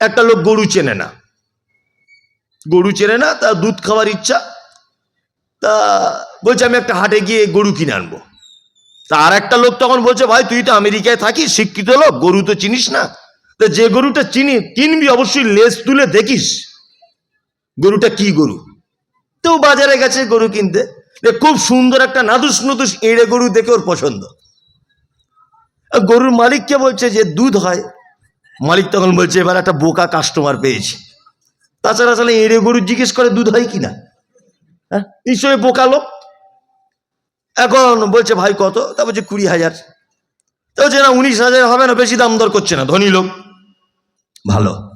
একটা লোক গরু চেনে না। গরু চেনে না, তার দুধ খাওয়ার ইচ্ছা। তা বলছে, আমি একটা হাটে গিয়ে গরু কিনে আনব। তা আর একটা লোক তখন বলছে, ভাই, তুই তো আমেরিকায় থাকিস, শিক্ষিত লোক, গরু তো চিনিস না। তা যে গরুটা চিনি, কিনবি, অবশ্যই লেজ তুলে দেখিস, গরুটা কি গরু? তো বাজারে গেছে গরু কিনতে। খুব সুন্দর একটা নাদুস নদুস এড়ে গরু দেখে ওর পছন্দ। গরুর মালিককে বলছে যে, দুধ হয় মালিক তখন বলছে, এবার একটা বোকা কাস্টমার পেয়েছি। তাছাড়া আসলে এড়ে গরু জিজ্ঞেস করে, দুধ হয় কিনা? হ্যাঁ নিশ্চয়ই বোকা লোক। এখন বলছে, ভাই, কত? তা বলছে, কুড়ি হাজার। তো বলছে, না, উনিশ হাজার হবে না, বেশি দাম দর করছে না, ধনী লোক। ভালো।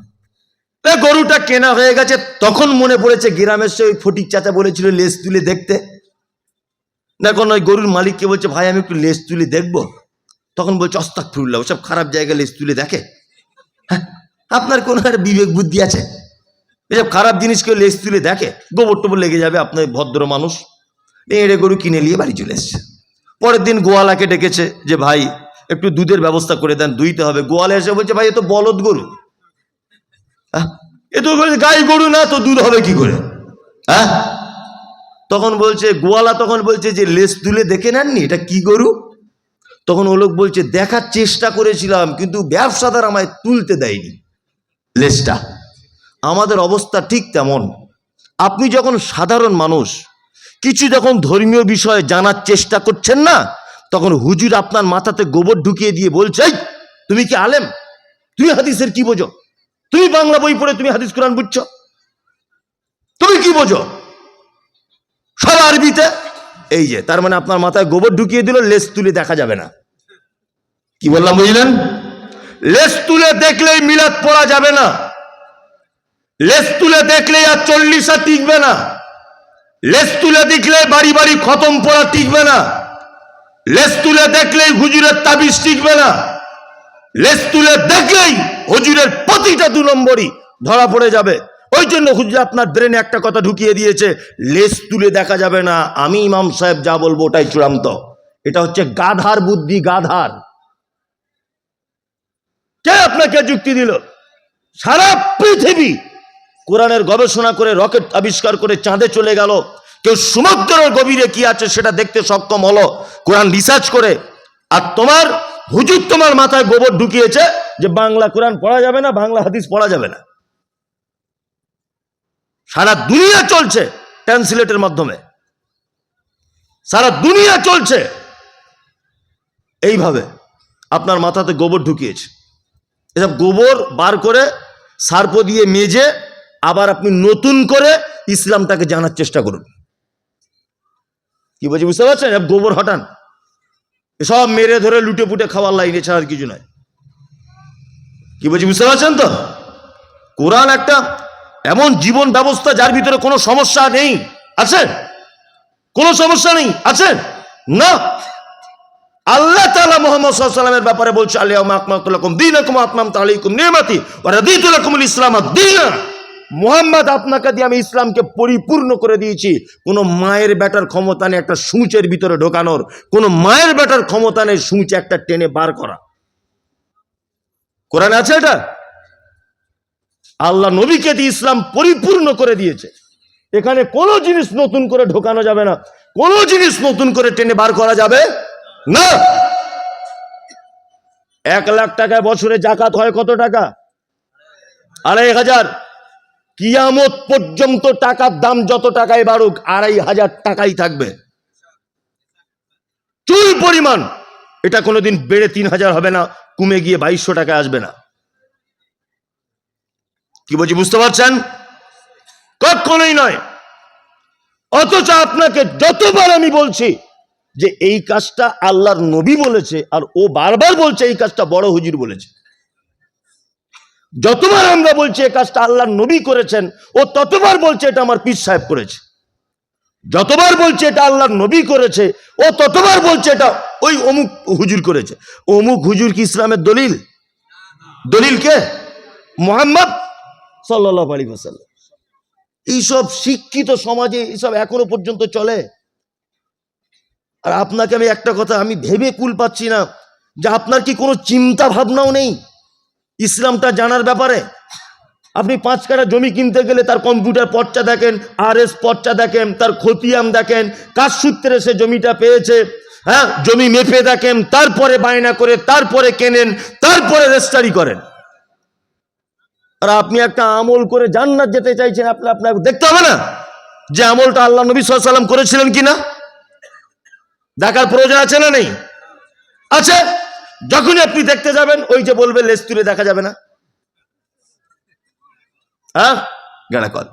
গরুটা কেনা হয়ে গেছে, তখন মনে পড়েছে, গ্রামের সে ওই ফটিক চাচা বলেছিল লেজ তুলে দেখতে। এখন ওই গরুর মালিককে বলছে, ভাই, আমি একটু লেজ তুলে দেখব। তখন বলছে অস্তাক ফুরুল্লাহ ওসব খারাপ জায়গায় লেস তুলে দেখে? আপনার কোনো আর বিবেক বুদ্ধি আছে? এসব খারাপ জিনিস কেউ লেজ তুলে দেখে? গোবর টোবর লেগে যাবে আপনার ভদ্র মানুষ। এড়ে গরু কিনে নিয়ে বাড়ি চলে এসছে। পরের দিন গোয়ালাকে ডেকেছে যে, ভাই, একটু দুধের ব্যবস্থা করে দেন, দুইতে হবে। গোয়ালে এসে বলছে, ভাই, এ তো বলদ গরু। হ্যাঁ? এ তো গাই গরু না, তো দুধ হবে কি করে? হ্যাঁ তখন বলছে, গোয়ালা তখন বলছে যে, লেজ তুলে দেখে নেননি, এটা কি গরু? তখন ও লোক বলছে, দেখার চেষ্টা করেছিলাম, কিন্তু ব্যবসাদার আমায় তুলতে দেয়নি। লেজটা। আমাদের অবস্থা ঠিক তেমন। আপনি যখন সাধারণ মানুষ, কিছু যখন ধর্মীয় বিষয়ে জানার চেষ্টা করছেন না, তখন হুজুর আপনার মাথাতে গোবর ঢুকিয়ে দিয়ে বলছে তুমি কি আলেম? তুমি হাদিসের কি বোঝো? তুমি বাংলা বই পড়ে তুমি হাদিস কোরআন বুঝছ? তুমি কি বোঝো? সব আরবিতে? এই যে, তার মানে আপনার মাথায় গোবর ঢুকিয়ে দিল লেস তুলে দেখা যাবে না। কি বললাম বুঝলেন? লেস তুলে দেখলেই মিলাদ পড়া যাবে না। লেস তুলে দেখলেই আর চল্লিশা টিকবে না। লেস তুলে দেখলে বাড়ি বাড়ি খতম পড়া টিকবে না। লেস তুলে দেখলেই হুজুরের তাবিজ টিকবে না। লেস তুলে দেখলেই হুজুরের প্রতিটা দু নম্বরই ধরা পড়ে যাবে। ওই জন্য হুজুর আপনার ব্রেনে একটা কথা ঢুকিয়ে দিয়েছে লেস তুলে দেখা যাবে না। আমি ইমাম সাহেব যা বলব ওটাই চূড়ান্ত। এটা হচ্ছে গাধার বুদ্ধি, গাধার। কে আপনাকে যুক্তি দিল? সারা পৃথিবী কোরআনের গবেষণা করে, রকেট আবিষ্কার করে চাঁদে চলে গেল। কেউ সমুদ্রের গভীরে কি আছে সেটা দেখতে সক্ষম হলো। কোরআন রিসার্চ করে। আর তোমার, হুজুর তোমার মাথায় গোবর ঢুকিয়েছে যে বাংলা কোরআন পড়া যাবে না, বাংলা হাদিস পড়া যাবে না। সারা দুনিয়া চলছে ট্রান্সলেটের মাধ্যমে। সারা দুনিয়া চলছে। এইভাবে আপনার মাথাতে গোবর ঢুকিয়েছে। এসব গোবর বার করে সার্প দিয়ে মেজে আবার আপনি নতুন করে ইসলামটাকে জানার চেষ্টা করুন। কি বলছি, বুঝতে পারছেন? এসব গোবর হটান। সব মেরে ধরে লুটে পুটে খাওয়ার লাইনে ছাড়া আর কিছু নয়। কি বলছি, বুঝতে পারছেন তো? কোরআন একটা এমন জীবন ব্যবস্থা যার ভিতরে কোনো সমস্যা নেই। আছে? কোনো সমস্যা নেই? আছে? না? আল্লাহ তাআলা মোহাম্মদ সাল্লামের ব্যাপারে বলছে আলিয়া আকমাতুল্লাকুম দীনাকুম আতমাম তালাইকুম নিয়ামাতি ওয়া রাদিতুলাকুমুল ইসলাম দীনা মোহাম্মদ, আপনাকে দিয়ে আমি ইসলামকে পরিপূর্ণ করে দিয়েছি। কোনো মায়ের বেটার ক্ষমতা নেই একটা সূচের ভিতরে ঢোকানোর। কোনো মায়ের বেটার ক্ষমতা নেই সূচ একটা টেনে বার করা। কোরআনে আছে এটা? আল্লাহ নবীকে দিয়ে ইসলাম পরিপূর্ণ করে দিয়েছে। এখানে কোনো জিনিস নতুন করে ঢোকানো যাবে না। কোনো জিনিস নতুন করে টেনে বার করা যাবে না। এক লাখ টাকায় বছরে জাকাত হয় কত টাকা? আড়াই হাজার। কিয়ামত পর্যন্ত টাকার দাম যত টাকায় বাড়ুক, আড়াই হাজার টাকাই থাকবে। চুল পরিমাণ। এটা কোনোদিন বেড়ে তিন হাজার হবে না, কমে গিয়ে বাইশশো টাকা আসবে না। কি বলছি, বুঝতে পারছেন? কখনোই নয়। অথচ আপনাকে যতবার আমি বলছি যে এই কাজটা আল্লাহর নবী বলেছে, আর ও বারবার বলছে এই কাজটা বড় হুজুর বলেছে। যতবার আমরা বলছি এই কাজটা আল্লাহর নবী করেছেন, ও ততবার বলছে এটা আমার পীর সাহেব করেছে। যতবার বলছে এটা আল্লাহর নবী করেছে, ও ততবার বলছে এটা ওই অমুক হুজুর করেছে। অমুক হুজুর কি ইসলামের দলিল? দলিল কে? মোহাম্মদ? সাল্লাহ আলী সাল্লাম এইসব শিক্ষিত সমাজে এইসব এখনও পর্যন্ত চলে? আর আপনাকে আমি একটা কথা, আমি ভেবে কুল পাচ্ছি না যে আপনার কি কোনো চিন্তা ভাবনাও নেই ইসলামটা জানার ব্যাপারে? আপনি পাঁচ কাটা জমি কিনতে গেলে তার কম্পিউটার পর্চা দেখেন আর এস পর্চা দেখেন, তার খতিয়াম দেখেন, কার সূত্রে সে জমিটা পেয়েছে হ্যাঁ? জমি মেপে দেখেন, তারপরে বায়না করে, তারপরে কেনেন, তারপরে রেজিস্টারি করেন। আর আপনি একটা আমল করে জান্নাত যেতে চাইছেন, আপনি আপনাকে দেখতে হবে না যে আমলটা আল্লাহ নবী সাল্লাম করেছিলেন কিনা। দেখার প্রয়োজন আছে না নেই? আছে। যখনই আপনি দেখতে যাবেন, ওই যে বলবে, লেজ তুলে দেখা যাবে না। হ্যাঁ? গেড়া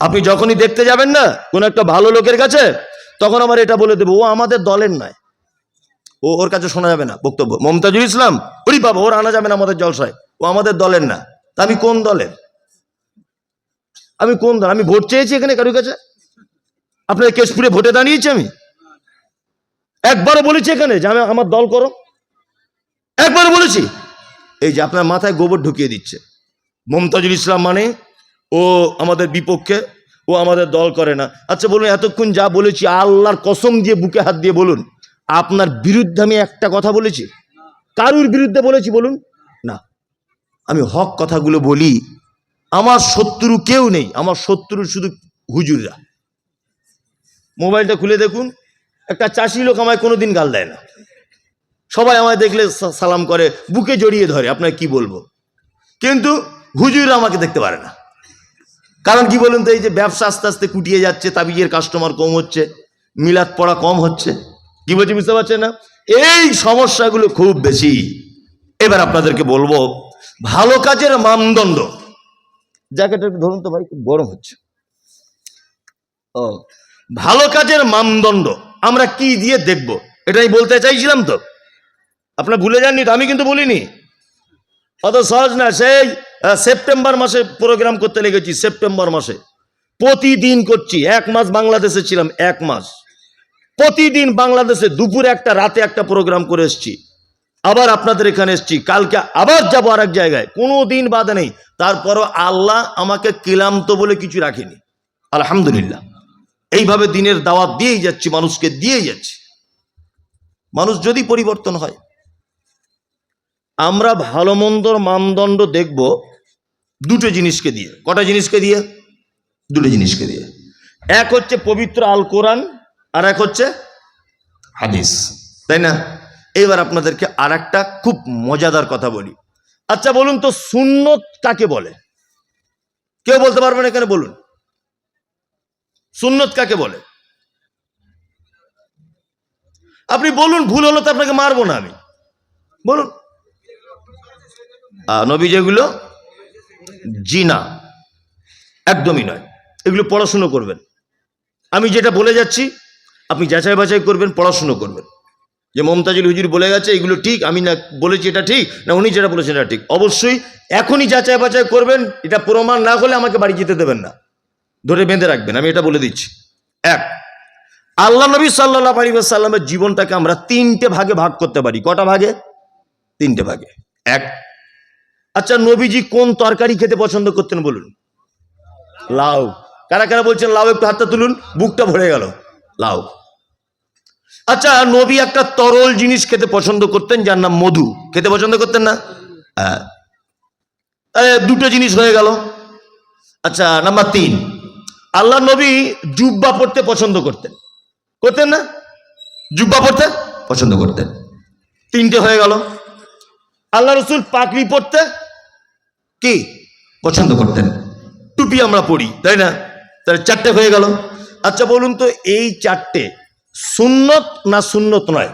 আপনি যখনই দেখতে যাবেন না, কোন একটা ভালো লোকের কাছে, তখন আমার এটা বলে দেবো, ও আমাদের দলের নয়। ও ওর কাছে শোনা যাবে না বক্তব্য। মমতাজুল ইসলাম, ওরি বাবা ওর আনা যাবে না আমাদের জলসায়। ও আমাদের দলের না। তা আমি কোন দলের? আমি কোন দল? আমি ভোট চেয়েছি এখানে কারোর কাছে? আপনার কেশপুরে ভোটে দাঁড়িয়েছি আমি? একবারও বলেছি এখানে যে আমি আমার দল করো। একবারও বলেছি। এই যে আপনার মাথায় গোবর ঢুকিয়ে দিচ্ছে। মমতাজুল ইসলাম মানে ও আমাদের বিপক্ষে ও আমাদের দল করে না। আচ্ছা বলুন, এতক্ষণ যা বলেছি আল্লাহর কসম দিয়ে বুকে হাত দিয়ে বলুন। আপনার বিরুদ্ধে আমি একটা কথা বলেছি। কারুর বিরুদ্ধে বলেছি বলুন? আমি হক কথাগুলো বলি, আমার শত্রু কেউ নেই, আমার শত্রু শুধু হুজুররা। মোবাইলটা খুলে দেখুন, একটা চাষি লোক আমায় কোনোদিন গাল দেয় না। সবাই আমায় দেখলে সালাম করে, বুকে জড়িয়ে ধরে আপনাকে কি বলব? কিন্তু হুজুররা আমাকে দেখতে পারে না। কারণ কি বলুন তো, এই যে ব্যবসা আস্তে আস্তে কুটিয়ে যাচ্ছে, তাবিজের কাস্টমার কম হচ্ছে, মিলাদ পড়া কম হচ্ছে, কি বলছি বুঝতে পারছেন না? এই সমস্যাগুলো খুব বেশি। এবার আপনাদেরকে বলব ভালো কাজের মানদণ্ড। জ্যাকেটটা ধরুন তো ভাই খুব গরম হচ্ছে। ও ভালো কাজের মানদণ্ড আমরা কি দিয়ে দেখব? এটাই বলতে চাইছিলাম তো। আপনার ভুলে যাননি তো আমি কিন্তু বলিনি। অত সহজ না সেই সেপ্টেম্বর মাসে প্রোগ্রাম করতে লেগেছি সেপ্টেম্বর মাসে। প্রতিদিন করছি এক মাস বাংলাদেশে ছিলাম এক মাস। প্রতিদিন বাংলাদেশে দুপুরে একটা রাতে একটা প্রোগ্রাম করে এসছি। আবার আপনাদের এখানে এসছি। কালকে আবার যাব আর এক জায়গায়। কোনো দিন বাদে নেই। তারপরও আল্লাহ আমাকে কিলান্ত বলে কিছু রাখেনি। আলহামদুলিল্লাহ। এইভাবে দিনের দাওয়াত দিয়েই যাচ্ছি, মানুষকে দিয়েই যাচ্ছি। মানুষ যদি পরিবর্তন হয়, আমরা ভালো মন্দর মানদণ্ড দেখব দুটো জিনিসকে দিয়ে। কটা জিনিসকে দিয়ে? দুটো জিনিসকে দিয়ে। এক হচ্ছে পবিত্র আল কোরআন আর এক হচ্ছে হাদিস। তাই না? এবার আপনাদেরকে আর একটা খুব মজাদার কথা বলি। আচ্ছা বলুন তো, সুন্নত কাকে বলে? কেউ বলতে পারবেন এখানে? বলুন। সুন্নত কাকে বলে? আপনি বলুন, ভুল হলো তো আপনাকে মারবো না আমি। বলুন। নবী যেগুলো জি না একদমই নয়। এগুলো পড়াশুনো করবেন। আমি যেটা বলে যাচ্ছি, আপনি যাচাই বাছাই করবেন, পড়াশুনো করবেন। যে মমতাজুল হুজুর বলে গেছে, এগুলো ঠিক, আমি না বলেছি এটা ঠিক, না উনি যেটা বলেছেন এটা ঠিক। অবশ্যই এখনই যাচাই বাছাই করবেন, এটা প্রমাণ না হলে আমাকে বাড়ি যেতে দেবেন না। ধরে বেঁধে রাখবেন, আমি এটা বলে দিচ্ছি। এক, আল্লাহ নবী সাল্লাহ আলী সাল্লামের জীবনটাকে আমরা তিনটে ভাগে ভাগ করতে পারি। কটা ভাগে? তিনটে ভাগে। এক আচ্ছা নবীজি কোন তরকারি খেতে পছন্দ করতেন বলুন? লাউ। কারা কারা বলছেন, লাউ একটু হাতটা তুলুন, বুকটা ভরে গেল। লাউ। আচ্ছা নবী একটা তরল জিনিস খেতে পছন্দ করতেন, যার নাম মধু। খেতে পছন্দ করতেন না? হ্যাঁ। দুটো জিনিস হয়ে গেল। আচ্ছা নাম্বার তিন। আল্লাহ নবী জুব্বা পড়তে পছন্দ করতেন। করতেন না? জুব্বা পড়তে পছন্দ করতেন। তিনটে হয়ে গেল। আল্লাহ রসুল পাকড়ি পড়তে কি পছন্দ করতেন? টুপি আমরা পড়ি, তাই না? তাহলে চারটে হয়ে গেল। আচ্ছা বলুন তো, এই চারটে সুন্নত না সুন্নত নয়?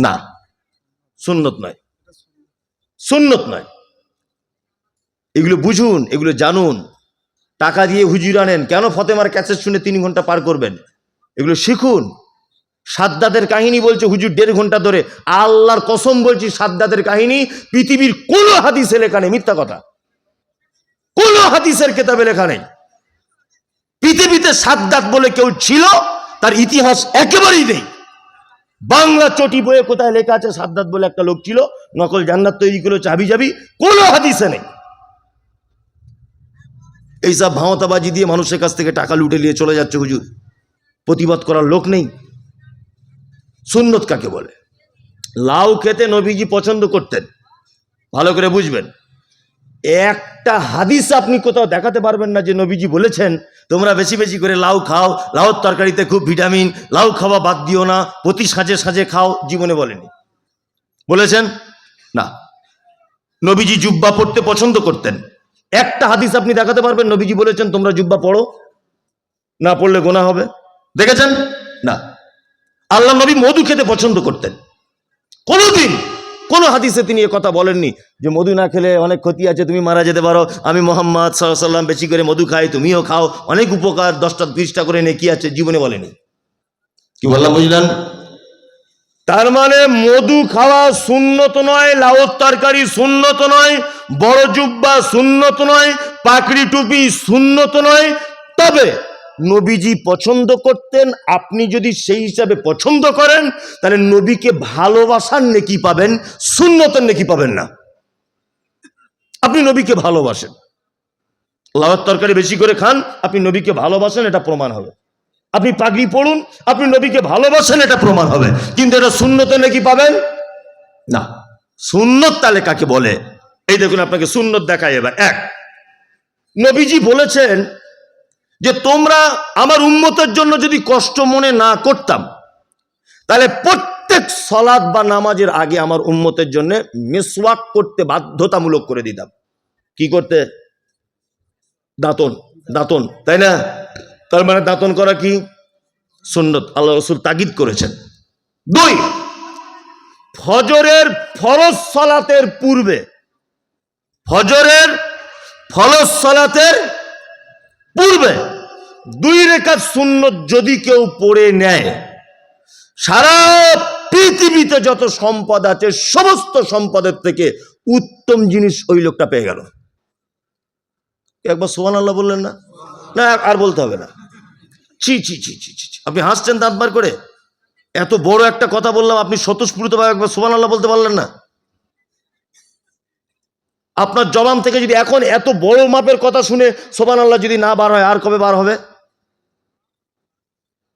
না, সুন্নত নয়। সুন্নত নয়। এগুলো বুঝুন, এগুলো জানুন। টাকা দিয়ে হুজুর আনেন, কেন ফতেমার ক্যাসেট শুনে তিন ঘণ্টা পার করবেন? এগুলো শিখুন। সাদ্দাদের কাহিনী বলছে হুজুর দেড় ঘণ্টা ধরে। আল্লাহর কসম বলছি, সাদ্দাদের কাহিনী পৃথিবীর কোনো হাদিসে লেখা নেই, মিথ্যা কথা। কোনো হাদিসের কেতাবে লেখা নেই। পৃথিবীতে সাদ্দাত বলে কেউ ছিল তার ইতিহাস একেবারেই নেই। বাংলা চটি বইয়ে কোথায় লেখা আছে, সাদ্দাত বলে একটা লোক ছিল, নকল জান্নাত তৈরি করল, চাবি যাবি কোনো হাদিসে নেই। এইসব ভাঁওতাবাজি দিয়ে মানুষের কাছ থেকে টাকা লুটে নিয়ে চলে যাচ্ছে হুজুর। প্রতিবাদ করার লোক নেই। সুন্নত কাকে বলে? লাউ খেতে নবীজি পছন্দ করতেন। ভালো করে বুঝবেন। একটা হাদিস আপনি কোথাও দেখাতে পারবেন না যে নবীজি বলেছেন, তোমরা বেশি বেশি করে লাউ খাও, লাউর তরকারিতে খুব ভিটামিন, লাউ খাওয়া বাদ দিও না, প্রতি সাজে সাজে খাও, জীবনে বলেনি। বলেছেন? না। নবীজি জুব্বা পড়তে পছন্দ করতেন। একটা হাদিস আপনি দেখাতে পারবেন, নবীজি বলেছেন, তোমরা জুব্বা পড়ো, না পড়লে গোনা হবে। দেখেছেন? না। আল্লাহ নবী মধু খেতে পছন্দ করতেন। কোনোদিন কোন হাদিসে তিনি এ কথা বলেননি যে মধু না খেলে অনেক ক্ষতি আছে, তুমি মারা যেতে পারো। আমি মোহাম্মদ সাল্লাম বেশি করে মধু খাই, তুমিও খাও। অনেক উপকার, দশটা বিশটা করে নেকি আছে, জীবনে বলেনি। কি বললাম, বুঝলেন? তার মানে মধু খাওয়া শূন্যত নয় লাউর তরকারি শূন্যত নয়, বড় জুব্বা শূন্যত নয়, পাকড়ি টুপি শূন্যত নয়। তবে নবীজি পছন্দ করতেন, আপনি যদি সেই হিসাবে পছন্দ করেন, তাহলে নবীকে ভালোবাসার নেকি পাবেন শূন্যতের নেকি পাবেন না। আপনি নবীকে ভালোবাসেন। লাউর তরকারি বেশি করে খান, আপনি নবীকে ভালোবাসেন, এটা প্রমাণ হবে। আপনি পাগড়ি পড়ুন, আপনি নবীকে ভালোবাসেন, এটা প্রমাণ হবে। কিন্তু এটা শূন্যতে নাকি পাবেন? না। সুন্নত তাহলে কাকে বলে? এই দেখুন, আপনাকে সুন্নত দেখায় এবার। এক, নবীজি বলেছেন যে তোমরা আমার উন্মতের জন্য যদি কষ্ট মনে না করতাম, তাহলে প্রত্যেক সলাদ বা নামাজের আগে আমার উন্মতের জন্য মিসওয়াক করতে বাধ্যতামূলক করে দিতাম। কি করতে? দাঁতন দাঁতন, তাই না? তার মানে দাঁতন করা কি? সুন্নত, আল্লাহ রসুল তাগিদ করেছেন। দুই, ফজরের ফরজ সলাতের পূর্বে, ফজরের ফরজ সলাতের পূর্বে দুই রেখার সুন্নত যদি কেউ পড়ে নেয়, সারা পৃথিবীতে যত সম্পদ আছে, সমস্ত সম্পদের থেকে উত্তম জিনিস ওই লোকটা পেয়ে গেল। একবার সোহান আল্লাহ বললেন না? না, আর বলতে হবে না। ছি ছি ছি ছি ছি। আপনি হাসছেন দাঁত বার করে? এত বড় একটা কথা বললাম, আপনি স্বতঃস্ফূর্তভাবে একবার সোহান আল্লাহ বলতে পারলেন না? আপনার জবান থেকে যদি এখন এত বড় মাপের কথা শুনে সোবান আল্লাহ যদি না বার হয়, আর কবে বার হবে?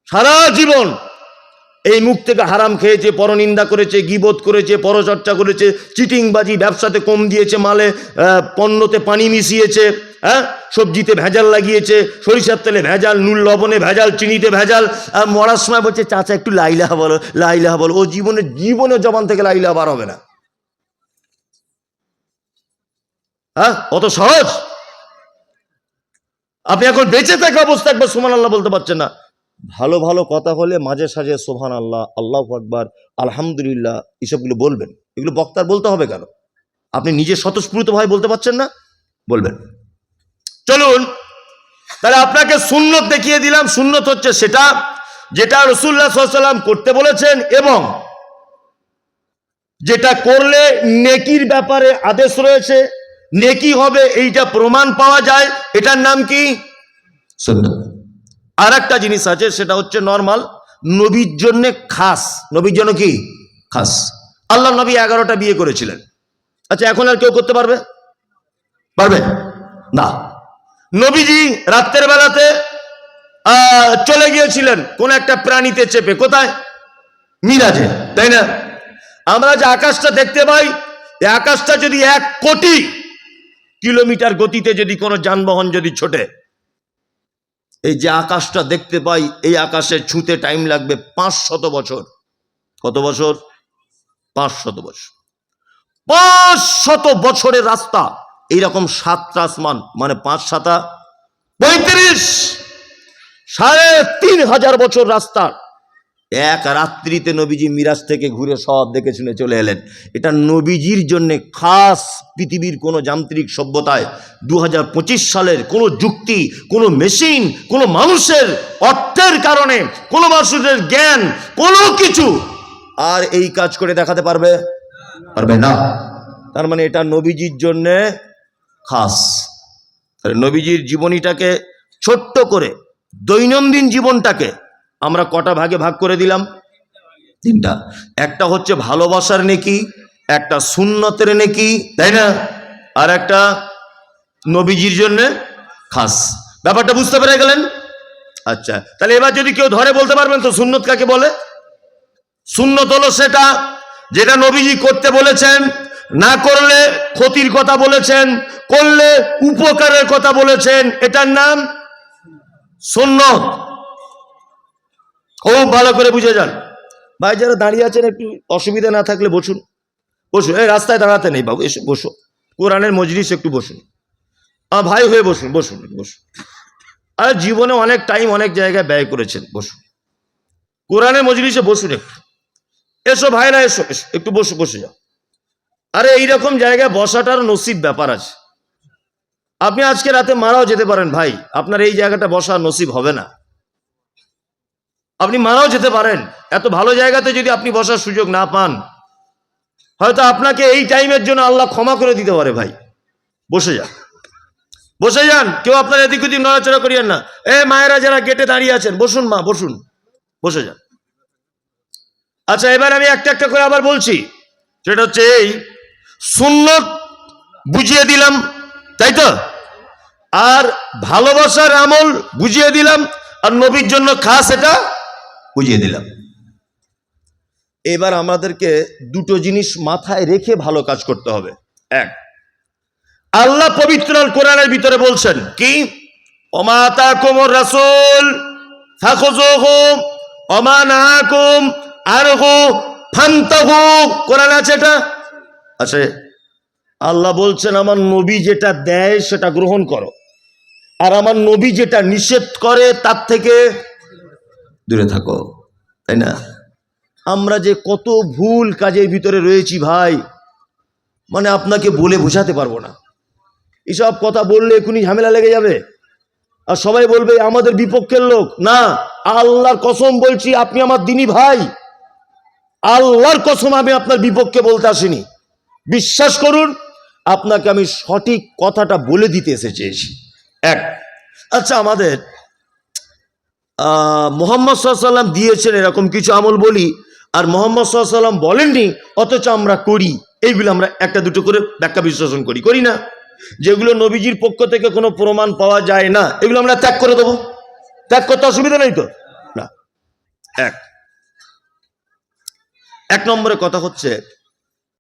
সারা জীবন এই মুখ থেকে হারাম খেয়েছে, পরনিন্দা করেছে গিবোধ করেছে, পরচর্চা করেছে, চিটিংবাজি, ব্যবসাতে কম দিয়েছে, মালে পণ্যতে পানি মিশিয়েছে হ্যাঁ? সবজিতে ভেজাল লাগিয়েছে, সরিষার তেলে ভেজাল, নুন, লবণে ভেজাল, চিনিতে ভেজাল, আর মরার সময় বলছে, চাচা, একটু লাইলাহা বলো লাইলাহা বলো। ও জীবনে জীবনে জবান থেকে লাইলাহা বার হবে না। হ্যাঁ অত সহজ? আপনি এখন বেঁচে থাকা অবস্থা একবার সুমান আল্লাহ বলতে পারছেন না। ভালো ভালো কথা হলে মাঝে সাঝে সোহান আল্লাহ আল্লাহ আকবার, আলহামদুলিল্লাহ এসবগুলো বলবেন। এগুলো বক্তার বলতে হবে কেন? আপনি নিজে স্বতঃস্ফূর্ত ভাবে বলতে পারছেন না? বলবেন। চলুন, তাহলে আপনাকে সুন্নত দেখিয়ে দিলাম। সুন্নত হচ্ছে সেটা যেটা রসুল্লাহ সাল্লাম করতে বলেছেন এবং যেটা করলে নেকির ব্যাপারে আদেশ রয়েছে। নেকি হবে এইটা প্রমাণ পাওয়া যায়। এটার নাম কি? আর একটা জিনিস আছে সেটা হচ্ছে নর্মাল নবীর জন্য খাস। নবীর জন্য কি? খাস। আল্লাহ নবী এগারোটা বিয়ে করেছিলেন। আচ্ছা এখন আর কেউ করতে পারবে? পারবে? না। নবীজি রাত্রের বেলাতে চলে গিয়েছিলেন কোন একটা প্রাণীতে চেপে। কোথায়? মিরাজে। তাই না? আমরা যে আকাশটা দেখতে পাই আকাশটা যদি এক কোটি কিলোমিটার গতিতে যদি কোনো যানবাহন যদি ছোটে, এই যে আকাশটা দেখতে পাই, এই আকাশে ছুঁতে টাইম লাগবে পাঁচ শত বছর। কত বছর? পাঁচ শত বছর। পাঁচ শত বছরের রাস্তা, এইরকম সাতটা আসমান মানে পাঁচ সাতা? পঁয়ত্রিশ! সাড়ে তিন হাজার বছর রাস্তা এক রাত্রিতে নবীজি মিরাজ থেকে ঘুরে সব দেখে শুনে চলে এলেন। এটা নবীজির জন্যে খাস পৃথিবীর কোনো যান্ত্রিক সভ্যতায় দু হাজার পঁচিশ সালের কোনো যুক্তি, কোনো মেশিন, কোনো মানুষের অর্থের কারণে, কোনো মানুষের জ্ঞান, কোনো কিছু আর এই কাজ করে দেখাতে পারবে? পারবে না। তার মানে এটা নবীজির জন্যে খাস। নবীজির জীবনীটাকে ছোট্ট করে, দৈনন্দিন জীবনটাকে আমরা কটা ভাগে ভাগ করে দিলাম? তিনটা। একটা হচ্ছে ভালোবাসার নেকি, একটা সুন্নতের নেকি, তাই না? আর একটা নবীজির জন্য খাস। ব্যাপারটা বুঝতে পেরে গেলেন? আচ্ছা তাহলে এবার যদি কেউ ধরে বলতে পারবেন তো সুন্নত কাকে বলে? সুন্নত হলো সেটা যেটা নবীজি করতে বলেছেন, না করলে ক্ষতির কথা বলেছেন, করলে উপকারের কথা বলেছেন, এটার নাম সুন্নত। খুব ভালো করে বুঝে যান। ভাই যারা দাঁড়িয়ে আছেন, একটু অসুবিধা না থাকলে বসুন। বসুন, এই রাস্তায় দাঁড়াতে নেই বাবু, এসে বসো। কোরআনের মজলিস একটু বসুন। আমার ভাই হয়ে বসুন বসুন বসুন। আর জীবনে অনেক টাইম অনেক জায়গায় ব্যয় করেছেন, বসুন। কোরআনের মজলিসে বসুন একটু। এসো ভাইরা এসো এসো, একটু বসে বসে যাও। আরে এইরকম জায়গায় বসাটার নসিব ব্যাপার আছে। আপনি আজকে রাতে মারাও যেতে পারেন ভাই, আপনার এই জায়গাটা বসা নসিব হবে না। আপনি মারাও যেতে পারেন। এত ভালো জায়গাতে যদি আপনি বসার সুযোগ না পান, হয়তো আপনাকে এই টাইমের জন্য আল্লাহ ক্ষমা করে দিতে পারে ভাই। বসে যান। বসে যান, কেউ আপনার এদিক ওদিক নড়াচড়া করিয়েন না। এ, মায়েরা যারা গেটে দাঁড়িয়ে আছেন, বসুন মা, বসুন। বসে যান। আচ্ছা এবার আমি একটা একটা করে আবার বলছি। সেটা হচ্ছে এই, সুন্নত বুঝিয়ে দিলাম, তাই তো? আর ভালোবাসার আমল বুঝিয়ে দিলাম, আর নবীর জন্য খাস এটা বুঝিয়ে দিলাম। এবার আমাদেরকে দুটো জিনিস মাথায় রেখে ভালো কাজ করতে হবে। এক, আল্লাহ পবিত্র কোরআনের ভিতরে বলছেন কি? অমাতা কোমর রাসুল ফান্তাহু। কোরআন আছে এটা? আছে। আল্লাহ বলছেন, আমার নবী যেটা দেয় সেটা গ্রহণ করো। আর আমার নবী যেটা নিষেধ করে তার থেকে দূরে থাকো, তাই না? আমরা যে কত ভুল কাজের ভিতরে রয়েছি ভাই মানে আপনাকে বলে বোঝাতে পারব না। এসব কথা বললে এখনই ঝামেলা লেগে যাবে। আর সবাই বলবে, আমাদের বিপক্ষের লোক। না, আল্লাহর কসম বলছি, আপনি আমার দিনী ভাই। আল্লাহর কসম আমি আপনার বিপক্ষে বলতে আসিনি। বিশ্বাস করুন, আপনাকে আমি সঠিক কথাটা বলে দিতে এসে চেয়েছি। এক। আচ্ছা আমাদের মোহাম্মদ সাল্লাম দিয়েছেন এরকম কিছু আমল বলি, আর মোহাম্মদ সাল্লাম বলেননি, অথচ আমরা করি। এইগুলো আমরা একটা দুটো করে ব্যাখ্যা বিশ্লেষণ করি। করি না। যেগুলো নবীজির পক্ষ থেকে কোনো প্রমাণ পাওয়া যায় না, এগুলো আমরা ত্যাগ করে দেবো। ত্যাগ করতে অসুবিধা নেই তো? না। এক। এক নম্বরে কথা হচ্ছে